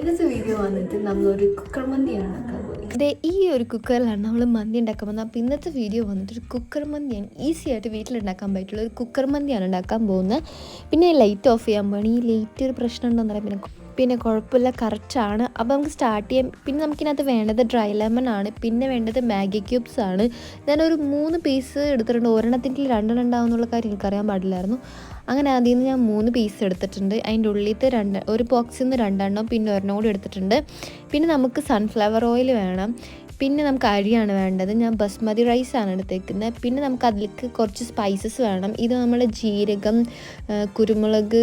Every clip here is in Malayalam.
ഇന്നത്തെ വീഡിയോ വന്നിട്ട് കുക്കർ മന്തിയാണ് ഈ ഒരു കുക്കറിലാണ് നമ്മൾ മന്തി ഉണ്ടാക്കാൻ പോകുന്നത്. അപ്പോൾ ഇന്നത്തെ വീഡിയോ വന്നിട്ട് ഒരു കുക്കർ മന്തിയാണ്. ഈസി ആയിട്ട് വീട്ടിലുണ്ടാക്കാൻ പറ്റുള്ള ഒരു കുക്കർ മന്തിയാണ് ഉണ്ടാക്കാൻ പോകുന്നത്. പിന്നെ ലൈറ്റ് ഓഫ് ചെയ്യാൻ പോകണം ഈ ലൈറ്റ് ഒരു പ്രശ്നം ഉണ്ടോന്ന് അറിയാം പിന്നെ പിന്നെ കുഴപ്പമില്ല കറക്റ്റാണ് അപ്പോൾ നമുക്ക് സ്റ്റാർട്ട് ചെയ്യാം. പിന്നെ നമുക്കിനകത്ത് വേണ്ടത് ഡ്രൈ ലെമൺ ആണ്. പിന്നെ വേണ്ടത് മാഗി ക്യൂബ്സ് ആണ്. ഞാനൊരു മൂന്ന് പീസ് എടുത്തിട്ടുണ്ട്. ഒരെണ്ണത്തിന്റെ രണ്ടെണ്ണം ഉണ്ടാവും എന്നുള്ള കാര്യം എനിക്കറിയാൻ പാടില്ലായിരുന്നു. അങ്ങനെ അതിൽ നിന്ന് ഞാൻ മൂന്ന് പീസ് എടുത്തിട്ടുണ്ട്. അതിന്റെ ഉള്ളിലത്തെ രണ്ട് ഒരു ബോക്സിൽ നിന്ന് രണ്ടെണ്ണം പിന്നെ ഒരെണ്ണം കൂടി എടുത്തിട്ടുണ്ട്. പിന്നെ നമുക്ക് സൺഫ്ലവർ ഓയിൽ വേണം. പിന്നെ നമുക്ക് അരിയാണ് വേണ്ടത്. ഞാൻ ബസ്മതി റൈസ് ആണ് എടുത്തേക്കുന്നത്. പിന്നെ നമുക്ക് അതിലേക്ക് കുറച്ച് സ്പൈസസ് വേണം. ഇത് നമ്മൾ ജീരകം കുരുമുളക്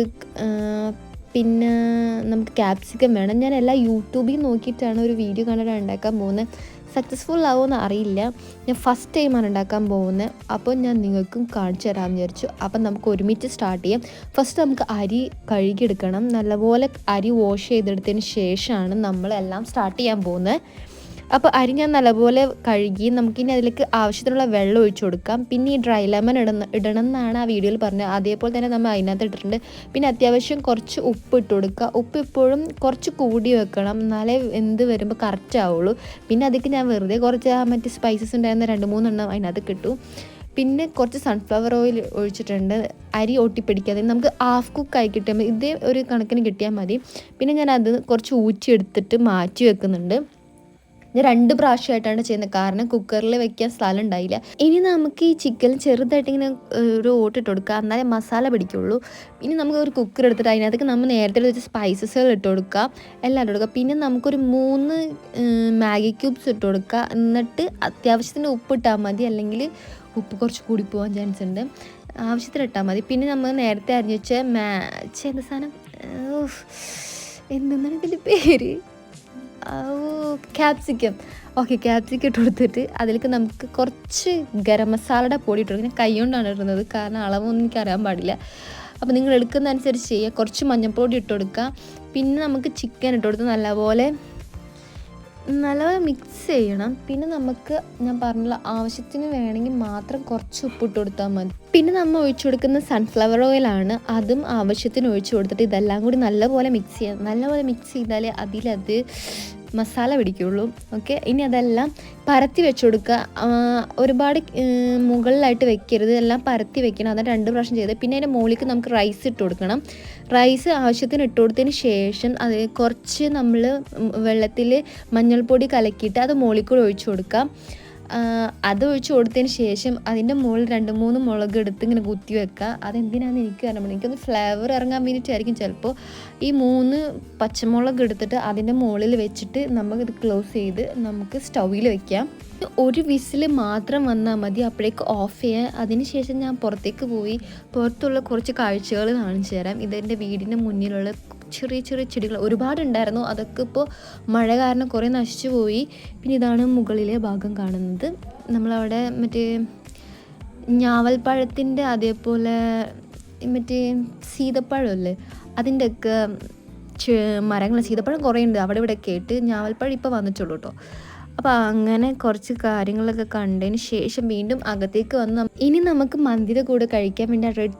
പിന്നെ നമുക്ക് ക്യാപ്സിക്കം വേണം. ഞാൻ എല്ലാ യൂട്യൂബിൽ നോക്കിയിട്ടാണ് ഒരു വീഡിയോ കണ്ടിട്ട് ഉണ്ടാക്കാൻ പോകുന്നത്. സക്സസ്ഫുൾ ആവുമെന്ന് അറിയില്ല. ഞാൻ ഫസ്റ്റ് ടൈമാണ് ഉണ്ടാക്കാൻ പോകുന്നത്. അപ്പോൾ ഞാൻ നിങ്ങൾക്കും കാണിച്ചു തരാമെന്ന് വിചാരിച്ചു. അപ്പം നമുക്ക് ഒരുമിച്ച് സ്റ്റാർട്ട് ചെയ്യാം. ഫസ്റ്റ് നമുക്ക് അരി കഴുകിയെടുക്കണം. നല്ലപോലെ അരി വാഷ് ചെയ്തെടുത്തതിന് ശേഷമാണ് നമ്മളെല്ലാം സ്റ്റാർട്ട് ചെയ്യാൻ പോകുന്നത്. അപ്പോൾ അരി ഞാൻ നല്ലപോലെ കഴുകി നമുക്കിനി അതിലേക്ക് ആവശ്യത്തിനുള്ള വെള്ളം ഒഴിച്ചു കൊടുക്കാം. പിന്നെ ഈ ഡ്രൈ ലെമൺ ഇടണം ഇടണം എന്നാണ് ആ വീഡിയോയിൽ പറഞ്ഞത്. അതേപോലെ തന്നെ നമ്മൾ അതിനകത്ത് ഇട്ടിട്ടുണ്ട്. പിന്നെ അത്യാവശ്യം കുറച്ച് ഉപ്പ് ഇട്ട് കൊടുക്കുക. ഉപ്പ് ഇപ്പോഴും കുറച്ച് കൂടി വെക്കണം. എന്നാലേ എന്ത് വരുമ്പോൾ കറക്റ്റ് ആവുള്ളൂ. പിന്നെ അതിലേക്ക് ഞാൻ വെറുതെ കുറച്ച് ആ മറ്റ് സ്പൈസസ് ഉണ്ടായിരുന്ന രണ്ട് മൂന്നെണ്ണം അതിനകത്ത് കിട്ടും പിന്നെ കുറച്ച് സൺഫ്ലവർ ഓയിൽ ഒഴിച്ചിട്ടുണ്ട്. അരി ഒട്ടിപ്പിടിക്കാതെ നമുക്ക് ഹാഫ് കുക്ക് ആയി കിട്ടിയാൽ മതി. ഇതേ ഒരു കണക്കിന് കിട്ടിയാൽ മതി. പിന്നെ ഞാൻ അത് കുറച്ച് ഊറ്റി എടുത്തിട്ട് മാറ്റി വെക്കുന്നുണ്ട്. ഞാൻ രണ്ട് പ്രാവശ്യമായിട്ടാണ് ചെയ്യുന്നത്. കാരണം കുക്കറിൽ വെക്കാൻ സ്ഥലം ഉണ്ടായില്ല. ഇനി നമുക്ക് ഈ ചിക്കൻ ചെറുതായിട്ട് ഇങ്ങനെ ഒരു ഓട്ടിട്ട് കൊടുക്കുക. എന്നാലേ മസാല പിടിക്കുള്ളൂ. ഇനി നമുക്ക് ഒരു കുക്കർ എടുത്തിട്ട് അതിനകത്തേക്ക് നമ്മൾ നേരത്തെ വെച്ച സ്പൈസസുകൾ ഇട്ട് കൊടുക്കുക. എല്ലാം ഇട്ട് കൊടുക്കുക. പിന്നെ നമുക്കൊരു മൂന്ന് മാഗി ക്യൂബ്സ് ഇട്ട് കൊടുക്കുക. എന്നിട്ട് അത്യാവശ്യത്തിന് ഉപ്പ് ഇട്ടാൽ മതി. അല്ലെങ്കിൽ ഉപ്പ് കുറച്ച് കൂടി പോകാൻ ചാൻസ് ഉണ്ട്. ആവശ്യത്തിന് ഇട്ടാൽ മതി. പിന്നെ നമ്മൾ നേരത്തെ അരിഞ്ഞു വെച്ച മാ എന്ത് സാധനം? എന്താണ് ഇതിന്റെ പേര്? ക്യാപ്സിക്കം ഓക്കെ ക്യാപ്സിക്കം ഇട്ട് കൊടുത്തിട്ട് അതിലേക്ക് നമുക്ക് കുറച്ച് ഗരം മസാലയുടെ പൊടി ഇട്ട് കൊടുക്കണം കൈ കൊണ്ടാണ് ഇടുന്നത് കാരണം അളവൊന്നും എനിക്ക് അറിയാൻ പാടില്ല. അപ്പോൾ നിങ്ങൾ എടുക്കുന്ന അനുസരിച്ച് ചെയ്യുക. കുറച്ച് മഞ്ഞൾപ്പൊടി ഇട്ട് കൊടുക്കുക. പിന്നെ നമുക്ക് ചിക്കൻ ഇട്ട് കൊടുത്ത് നല്ലപോലെ നല്ലപോലെ മിക്സ് ചെയ്യണം. പിന്നെ നമുക്ക് ഞാൻ പറഞ്ഞില്ല ആവശ്യത്തിന് വേണമെങ്കിൽ മാത്രം കുറച്ച് ഉപ്പിട്ട് കൊടുത്താൽ മതി. പിന്നെ നമ്മൾ ഒഴിച്ചു കൊടുക്കുന്ന സൺഫ്ലവർ ഓയിലാണ് അതും ആവശ്യത്തിന് ഒഴിച്ചു കൊടുത്തിട്ട് ഇതെല്ലാം കൂടി നല്ലപോലെ മിക്സ് ചെയ്യാം നല്ലപോലെ മിക്സ് ചെയ്താലേ അതിലത് മസാല പിടിക്കുള്ളൂ ഓക്കെ ഇനി അതെല്ലാം പരത്തി വെച്ച് കൊടുക്കുക ഒരുപാട് മുകളിലായിട്ട് വെക്കരുത്. എല്ലാം പരത്തി വെക്കണം. അതാണ് രണ്ട് പ്രാവശ്യം ചെയ്ത് പിന്നെ അതിന്റെ മുകളിലേക്ക് നമുക്ക് റൈസ് ഇട്ട് കൊടുക്കണം. റൈസ് ആവശ്യത്തിന് ഇട്ട് കൊടുത്തതിന് ശേഷം അത് കുറച്ച് നമ്മൾ വെള്ളത്തിൽ മഞ്ഞൾപ്പൊടി കലക്കിയിട്ട് അത് മുകളിൽ കൂടെ ഒഴിച്ചു കൊടുക്കാം. അത് ഒഴിച്ച് കൊടുത്തതിന് ശേഷം അതിന്റെ മുകളിൽ രണ്ട് മൂന്ന് മുളക് എടുത്ത് ഇങ്ങനെ കുത്തി വെക്കുക. അതെന്തിനാണെന്ന് എനിക്ക് പറ്റില്ല എനിക്കൊന്ന് ഫ്ലേവർ ഇറങ്ങാൻ വേണ്ടിയിട്ടായിരിക്കും ചിലപ്പോൾ ഈ മൂന്ന് പച്ചമുളക് എടുത്തിട്ട് അതിന്റെ മുകളിൽ വെച്ചിട്ട് നമുക്കിത് ക്ലോസ് ചെയ്ത് നമുക്ക് സ്റ്റൗവിൽ വെക്കാം. ഒരു വിസിൽ മാത്രം വന്നാൽ മതി. അപ്പോഴേക്ക് ഓഫ് ചെയ്യാൻ. അതിനുശേഷം ഞാൻ പുറത്തേക്ക് പോയി. പുറത്തുള്ള കുറച്ച് കാഴ്ചകൾ കാണിച്ചു തരാം. ഇതെന്റെ വീടിന്റെ മുന്നിലുള്ള ചെറിയ ചെറിയ ചെടികൾ ഒരുപാടുണ്ടായിരുന്നു. അതൊക്കെ ഇപ്പോൾ മഴ കാരണം കുറേ നശിച്ചു പോയി. പിന്നെ ഇതാണ് മുകളിലെ ഭാഗം കാണുന്നത്. നമ്മളവിടെ മറ്റേ ഞാവൽപ്പഴത്തിന്റെ അതേപോലെ മറ്റേ സീതപ്പഴമല്ലേ? അതിന്റെയൊക്കെ മരങ്ങൾ സീതപ്പഴം കുറേ ഉണ്ട് അവിടെ ഇവിടെ കേട്ട് ഞാവൽപ്പഴം ഇപ്പോൾ വന്നിട്ടുള്ളൂ കേട്ടോ. അപ്പോൾ അങ്ങനെ കുറച്ച് കാര്യങ്ങളൊക്കെ കണ്ടതിന് ശേഷം വീണ്ടും അകത്തേക്ക് വന്ന് ഇനി നമുക്ക് മന്തിയുടെ കൂടെ കഴിക്കാൻ വേണ്ടി റെഡ്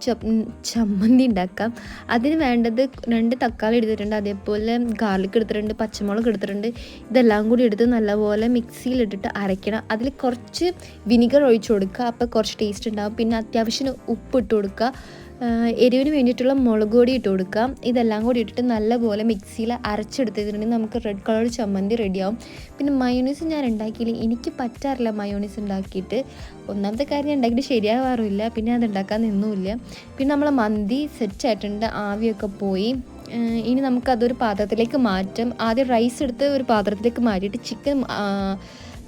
ചമ്മന്തി ഉണ്ടാക്കാം. അതിന് വേണ്ടത് രണ്ട് തക്കാളി എടുത്തിട്ടുണ്ട്. അതേപോലെ ഗാർലിക് എടുത്തിട്ടുണ്ട് പച്ചമുളക് എടുത്തിട്ടുണ്ട്. ഇതെല്ലാം കൂടി എടുത്ത് നല്ലപോലെ മിക്സിയിലിട്ടിട്ട് അരയ്ക്കണം. അതിൽ കുറച്ച് വിനിഗർ ഒഴിച്ചു കൊടുക്കുക. അപ്പോൾ കുറച്ച് ടേസ്റ്റ് ഉണ്ടാവും. പിന്നെ അത്യാവശ്യത്തിന് ഉപ്പ് ഇട്ട് കൊടുക്കുക. എരിവിന് വേണ്ടിയിട്ടുള്ള മുളക് പൊടി ഇട്ട് കൊടുക്കാം. ഇതെല്ലാം കൂടി ഇട്ടിട്ട് നല്ലപോലെ മിക്സിയിൽ അരച്ചെടുത്തിട്ടുണ്ടെങ്കിൽ നമുക്ക് റെഡ് കളർ ചമ്മന്തി റെഡിയാവും പിന്നെ മയോണീസ് ഞാൻ ഉണ്ടാക്കിയില്ല. എനിക്ക് പറ്റാറില്ല മയോണീസ് ഉണ്ടാക്കിയിട്ട്. ഒന്നാമത്തെ കാര്യം ഞാൻ ഉണ്ടാക്കിയിട്ട് ശരിയാവാറില്ല. പിന്നെ അത് ഉണ്ടാക്കാൻ നിന്നുമില്ല. പിന്നെ നമ്മൾ മന്തി സെറ്റായിട്ടുണ്ട് ആവിയൊക്കെ പോയി. ഇനി നമുക്കതൊരു പാത്രത്തിലേക്ക് മാറ്റാം. ആദ്യം റൈസ് എടുത്ത് ഒരു പാത്രത്തിലേക്ക് മാറ്റിയിട്ട് ചിക്കൻ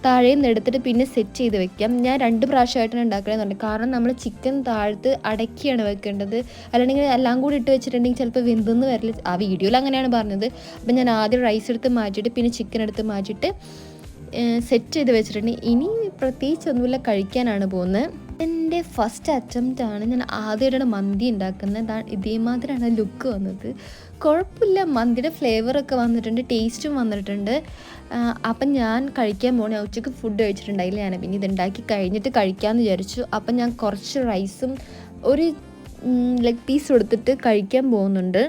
താഴെ നിന്ന് എടുത്തിട്ട് പിന്നെ സെറ്റ് ചെയ്ത് വെക്കാം. ഞാൻ രണ്ട് പ്രാവശ്യമായിട്ടാണ് ഉണ്ടാക്കണമെന്നുണ്ട് കാരണം നമ്മൾ ചിക്കൻ താഴ്ത്ത് അടക്കിയാണ് വെക്കേണ്ടത്. അല്ലെങ്കിൽ എല്ലാം കൂടി ഇട്ട് വെച്ചിട്ടുണ്ടെങ്കിൽ ചിലപ്പോൾ വെന്തെന്ന് വരില്ല. ആ വീഡിയോയിൽ അങ്ങനെയാണ് പറഞ്ഞത്. അപ്പം ഞാൻ ആദ്യം റൈസ് എടുത്ത് മാറ്റിയിട്ട് പിന്നെ ചിക്കൻ എടുത്ത് മാറ്റിയിട്ട് സെറ്റ് ചെയ്ത് വെച്ചിട്ടുണ്ട്. ഇനി പ്രത്യേകിച്ചൊന്നുമില്ല കഴിക്കാനാണ് പോകുന്നത്. ഫസ്റ്റ് അറ്റംപ്റ്റ് ആണ് ഞാൻ ആദ്യമായിട്ടാണ് മന്തി ഉണ്ടാക്കുന്നത്. ഇതേമാതിരിയാണ് ലുക്ക് വന്നത്. കുഴപ്പമില്ല മന്തിയുടെ ഫ്ലേവറൊക്കെ വന്നിട്ടുണ്ട് ടേസ്റ്റും വന്നിട്ടുണ്ട്. അപ്പം ഞാൻ കഴിക്കാൻ പോണേ ഉച്ചയ്ക്ക് ഫുഡ് കഴിച്ചിട്ടുണ്ടായില്ല ഞാൻ. പിന്നെ ഇതുണ്ടാക്കി കഴിഞ്ഞിട്ട് കഴിക്കാമെന്ന് വിചാരിച്ചു. അപ്പം ഞാൻ കുറച്ച് റൈസും ഒരു ലെഗ് പീസ് കൊടുത്തിട്ട് കഴിക്കാൻ പോകുന്നുണ്ട്.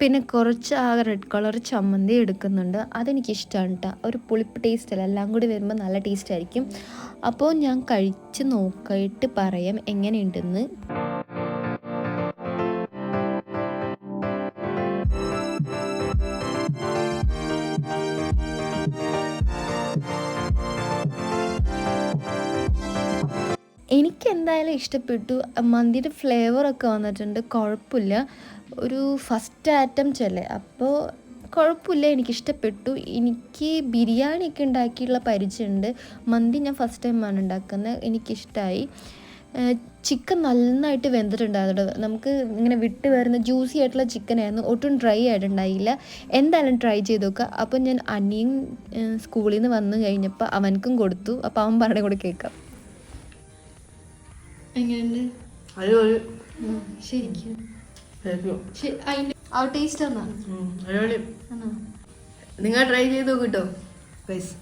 പിന്നെ കുറച്ച് ആ റെഡ് കളർ ചമ്മന്തി എടുക്കുന്നുണ്ട്. അതെനിക്കിഷ്ടമാണ് കേട്ടോ ഒരു പുളിപ്പ് ടേസ്റ്റ് അല്ല. എല്ലാം കൂടി വരുമ്പോൾ നല്ല ടേസ്റ്റ് ആയിരിക്കും. അപ്പോൾ ഞാൻ കഴിച്ച് നോക്കിയിട്ട് പറയാം എങ്ങനെയുണ്ടെന്ന്. എനിക്ക് എന്തായാലും ഇഷ്ടപ്പെട്ടു. മന്തിയുടെ ഫ്ലേവറൊക്കെ വന്നിട്ടുണ്ട്. കുഴപ്പമില്ല. ഒരു ഫസ്റ്റ് അറ്റംപ്റ്റ് അല്ലേ അപ്പോൾ കുഴപ്പമില്ല എനിക്കിഷ്ടപ്പെട്ടു. എനിക്ക് ബിരിയാണിയൊക്കെ ഉണ്ടാക്കിയുള്ള പരിചയമുണ്ട്. മന്തി ഞാൻ ഫസ്റ്റ് ടൈം ടൈമാണ് ഉണ്ടാക്കുന്നത്. എനിക്കിഷ്ടമായി ചിക്കൻ നന്നായിട്ട് വെന്തിട്ടുണ്ടായിരുന്നു. നമുക്ക് ഇങ്ങനെ വിട്ട് വരുന്ന ജ്യൂസി ആയിട്ടുള്ള ചിക്കനായിരുന്നു ഒട്ടും ഡ്രൈ ആയിട്ടുണ്ടായില്ല. എന്തായാലും ട്രൈ ചെയ്ത് നോക്കുക അപ്പോൾ ഞാൻ അനിയൻ സ്കൂളിൽ നിന്ന് വന്നു കഴിഞ്ഞപ്പോൾ അവനക്കും കൊടുത്തു. അപ്പോൾ അവൻ പറഞ്ഞ കൂടെ കേൾക്കാം. എങ്ങനെയുണ്ട്? ശരിക്കും. നിങ്ങൾ ട്രൈ ചെയ്ത് നോക്കിട്ടോ ഗൈസ്